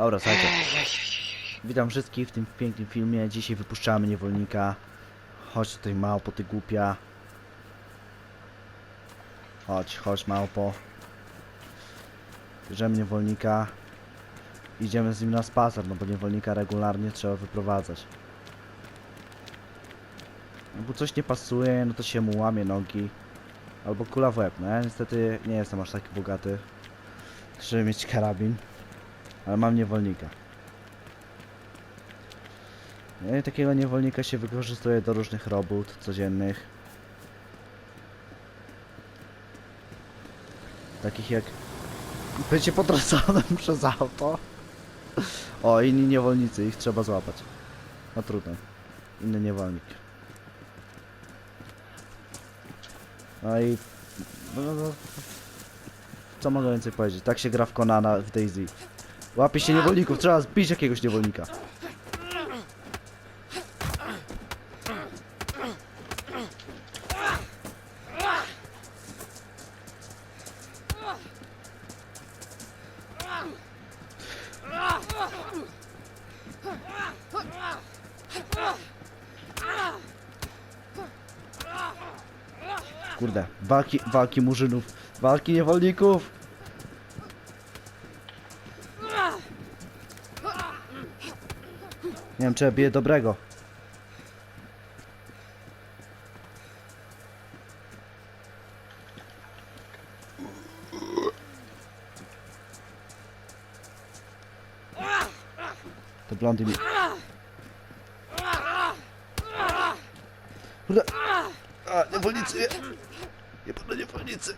Dobra, słuchajcie. Witam wszystkich w tym pięknym filmie. Dzisiaj wypuszczamy niewolnika. Chodź tutaj małpo, ty głupia. Chodź, chodź małpo. Bierzemy niewolnika. Idziemy z nim na spacer, no bo niewolnika regularnie trzeba wyprowadzać. No bo coś nie pasuje, no to się mu łamie nogi. Albo kula w łeb, no ja niestety nie jestem aż taki bogaty, żeby mieć karabin. Ale mam niewolnika. No i takiego niewolnika się wykorzystuje do różnych robót codziennych. Takich jak bycie potrąconym przez auto. O, inni niewolnicy, ich trzeba złapać. No trudno. Inny niewolnik. No i... No, no. Co mogę więcej powiedzieć? Tak się gra w Konana w Daisy. Łapie się niewolników, trzeba zbić jakiegoś niewolnika. Kurde, walki, walki murzynów, walki niewolników. Nie wiem, czy ja biję dobrego. To blondy mi... Kurde! A, niewolnicy! Nie, nie wolno niewolnicy!